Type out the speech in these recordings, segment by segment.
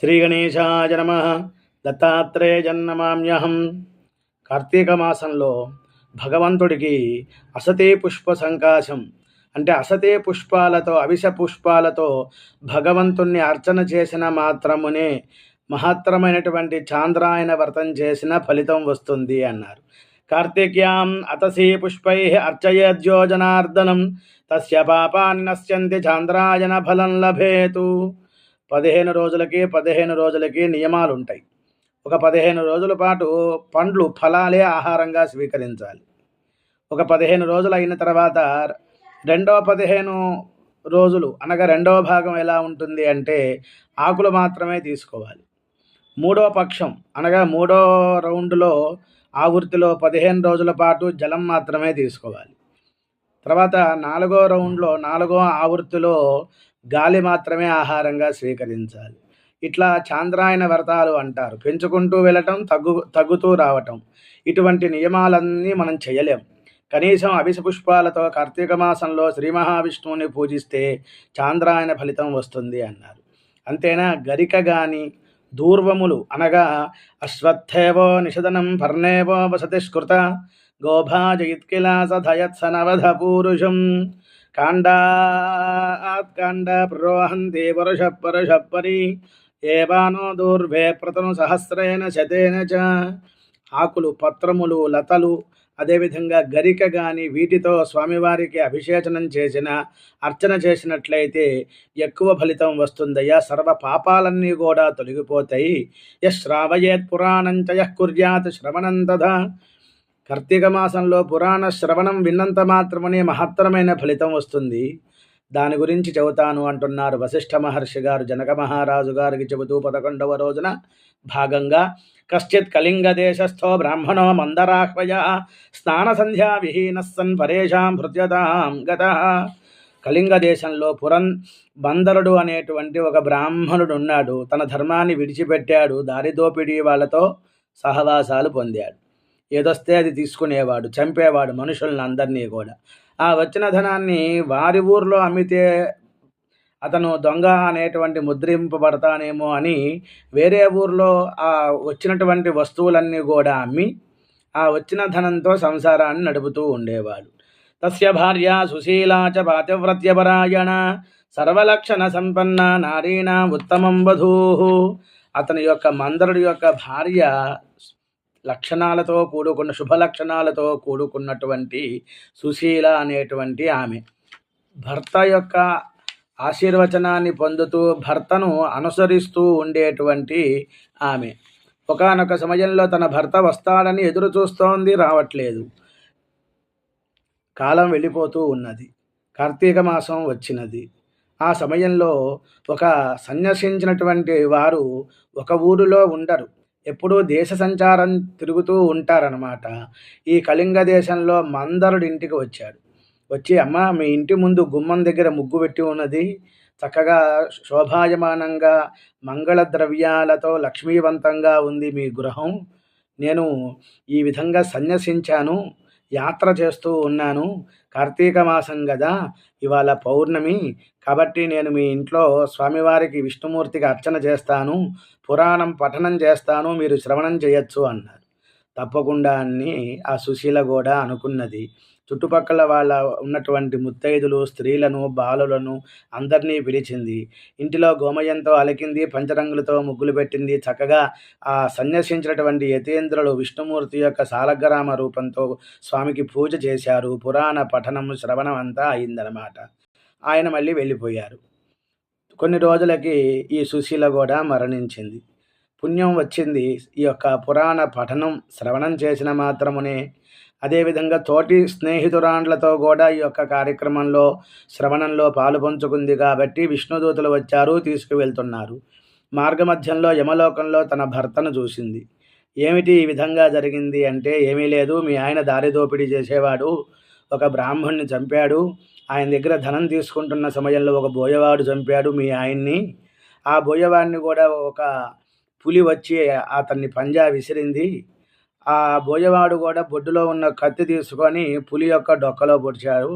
శ్రీగణేశాయ నమ. దత్తాత్రేయజన్నమామ్యహం కార్తీక మాసంలో భగవంతుడికి అసతే పుష్ప సంకాశం. అంటే అసతే పుష్పాలతో అవిష పుష్పాలతో భగవంతుణ్ణి అర్చన చేసిన మాత్రమునే మహత్తరమైనటువంటి చాంద్రాయన వ్రతం చేసిన ఫలితం వస్తుంది అన్నారు. కార్తీక్యాం అతసీ పుష్పై అర్చయద్యోజనార్దనం. తస్య పాపాన్ని నశ్యంతి చాంద్రాయన ఫలం లభేతు. పదిహేను రోజులకి పదిహేను రోజులకి నియమాలు ఉంటాయి ఒక పదిహేను రోజుల పాటు పండ్లు ఫలాలే ఆహారంగా స్వీకరించాలి. ఒక పదిహేను రోజులు అయిన తర్వాత రెండో పదిహేను రోజులు అనగా రెండవ భాగం ఎలా ఉంటుంది అంటే ఆకులు మాత్రమే తీసుకోవాలి. మూడో పక్షం అనగా మూడో రౌండ్లో ఆవృత్తిలో పదిహేను రోజుల పాటు జలం మాత్రమే తీసుకోవాలి. తర్వాత నాలుగో రౌండ్లో నాలుగో ఆవృత్తిలో గాలి మాత్రమే ఆహారంగా స్వీకరించాలి. ఇట్లా చాంద్రాయన వ్రతాలు అంటారు. పెంచుకుంటూ వెళ్ళటం తగ్గు తగ్గుతూ రావటం. ఇటువంటి నియమాలన్నీ మనం చేయలేం. కనీసం అభిష పుష్పాలతో కార్తీక మాసంలో శ్రీ మహావిష్ణువుని పూజిస్తే చాంద్రాయన ఫలితం వస్తుంది అన్నారు. అంతేనా? గరిక గాని దూర్వములు అనగా అశ్వత్థేవో నిషదనం పర్ణేవో వసతిష్కృత గోభాజయిత్కిలాసధయత్సనవధ పూరుషం కాండాత్ కాండ ప్రోహంతి పరుష పరుష పరి ఏవానో దూర్వే ప్రతను సహస్రేణ శతేన చ ఆకులు పత్రములు లతలు అదేవిధంగా గరిక గాని వీటితో స్వామివారికి అభిషేచనం చేసిన అర్చన చేసినట్లయితే ఎక్కువ ఫలితం వస్తుందయ్యా. సర్వ పాపాలన్నీ కూడా తొలగిపోతాయి. యశ్రావయేత్ శ్రావయేత్ పురాణం యః కుర్యాత్ శ్రవణం తథా। కార్తీక మాసంలో పురాణ శ్రవణం విన్నంత మాత్రమనే మహత్తరమైన ఫలితం వస్తుంది. దాని గురించి చెబుతాను అంటున్నారు వశిష్ఠ మహర్షి గారు. జనక మహారాజు గారికి చెబుతూ పదకొండవ రోజున భాగంగా కశ్చిత్ కళింగ దేశస్థో బ్రాహ్మణో మందరాహ్వయ స్నాన సంధ్యా విహీన సన్ పరేషాం భృత్యతాం గత. కళింగ దేశంలో పురన్ బందరుడు అనేటువంటి ఒక బ్రాహ్మణుడు ఉన్నాడు. తన ధర్మాన్ని విడిచిపెట్టాడు. దారిదోపిడీ వాళ్ళతో సహవాసాలు పొందాడు. ఏదొస్తే అది తీసుకునేవాడు చంపేవాడు మనుషులను అందరినీ కూడా. ఆ వచ్చిన ధనాన్ని వారి ఊర్లో అమ్మితే అతను దొంగ అనేటువంటి ముద్రింపబడతానేమో అని వేరే ఊర్లో ఆ వచ్చినటువంటి వస్తువులన్నీ కూడా అమ్మి ఆ వచ్చిన ధనంతో సంసారాన్ని నడుపుతూ ఉండేవాడు. తస్య భార్య సుశీలా చ పాతివ్రత్యపరాయణ సర్వలక్షణ సంపన్న నారీణ ఉత్తమం వధూ అతని యొక్క మందరుడి యొక్క భార్య లక్షణాలతో కూడుకున్న శుభ లక్షణాలతో కూడుకున్నటువంటి సుశీల అనేటువంటి ఆమె. భర్త యొక్క ఆశీర్వచనాన్ని పొందుతూ భర్తను అనుసరిస్తూ ఉండేటువంటి ఆమె. ఒకానొక సమయంలో తన భర్త వస్తాడని ఎదురు చూస్తోంది రావట్లేదు. కాలం వెళ్ళిపోతూ ఉన్నది. కార్తీక మాసం వచ్చినది. ఆ సమయంలో ఒక సన్యసించినటువంటి వారు ఒక ఊరిలో ఉండరు. ఎప్పుడూ దేశ సంచారం తిరుగుతూ ఉంటారనమాట ఈ కళింగ దేశంలో మందరుడి ఇంటికి వచ్చాడు వచ్చి అమ్మ మీ ఇంటి ముందు గుమ్మం దగ్గర ముగ్గు పెట్టి ఉన్నది. చక్కగా శోభాయమానంగా మంగళ ద్రవ్యాలతో లక్ష్మీవంతంగా ఉంది మీ గృహం. నేను ఈ విధంగా సన్యసించాను. యాత్ర చేస్తూ ఉన్నాను. కార్తీక మాసం కదా ఇవాళ పౌర్ణమి. కాబట్టి నేను మీ ఇంట్లో స్వామివారికి విష్ణుమూర్తికి అర్చన చేస్తాను. పురాణం పఠనం చేస్తాను. మీరు శ్రవణం చేయొచ్చు అన్నారు. తప్పకుండా అని ఆ సుశీల కూడా అనుకున్నది. చుట్టుపక్కల వాళ్ళ ఉన్నటువంటి ముత్తైదులు స్త్రీలను బాలులను అందరినీ పిలిచింది. ఇంటిలో గోమయంతో అలికింది పంచరంగులతో ముగ్గులు పెట్టింది. చక్కగా ఆ సన్యసించినటువంటి యతీంద్రులు విష్ణుమూర్తి యొక్క సాలగ్రామ రూపంతో స్వామికి పూజ చేశారు. పురాణ పఠనం శ్రవణం అంతా అయిందనమాట ఆయన మళ్ళీ వెళ్ళిపోయారు. కొన్ని రోజులకి ఈ సుశీల కూడా మరణించింది. పుణ్యం వచ్చింది. ఈ యొక్క పురాణ పఠనం శ్రవణం చేసిన మాత్రమునే. అదేవిధంగా తోటి స్నేహితురాండ్లతో కూడా ఈ యొక్క కార్యక్రమంలో శ్రవణంలో పాలు పంచుకుంది కాబట్టి విష్ణుదూతలు వచ్చారు తీసుకువెళ్తున్నారు. మార్గమధ్యంలో యమలోకంలో తన భర్తను చూసింది. ఏమిటి ఈ విధంగా జరిగింది అంటే ఏమీ లేదు. మీ ఆయన దారి దోపిడీ చేసేవాడు ఒక బ్రాహ్మణ్ణి చంపాడు. ఆయన దగ్గర ధనం తీసుకుంటున్న సమయంలో ఒక బోయవాడు చంపాడు మీ ఆయన్ని. ఆ బోయవాడిని కూడా ఒక పులి వచ్చి అతన్ని పంజా విసిరింది. ఆ బోయవాడు కూడా బొడ్డులో ఉన్న కత్తి తీసుకొని పులి యొక్క డొక్కలో పొడిచాడు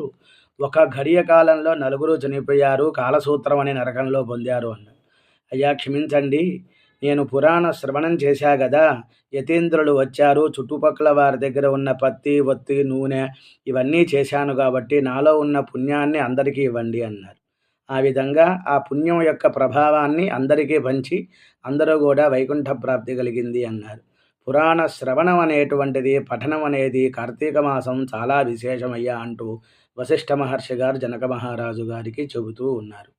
ఒక ఘడియ కాలంలో నలుగురు చనిపోయారు. కాలసూత్రం అనే నరకంలో పొందారు అన్న. అయ్యా క్షమించండి. నేను పురాణ శ్రవణం చేశా కదా యతీంద్రులు వచ్చారు. చుట్టుపక్కల వారి దగ్గర ఉన్న పత్తి ఒత్తి నూనె ఇవన్నీ చేశాను కాబట్టి నాలో ఉన్న పుణ్యాన్ని అందరికీ ఇవ్వండి అన్నారు. ఆ విధంగా ఆ పుణ్యం యొక్క ప్రభావాన్ని అందరికీ పంచి అందరూ కూడా వైకుంఠ ప్రాప్తి కలిగింది అన్నారు. పురాణ శ్రవణం అనేటువంటిది పఠనం అనేది కార్తీక మాసం చాలా విశేషమయ్యా అంటూ వశిష్ఠ మహర్షి గారు జనక మహారాజు గారికి చెబుతూ ఉన్నారు.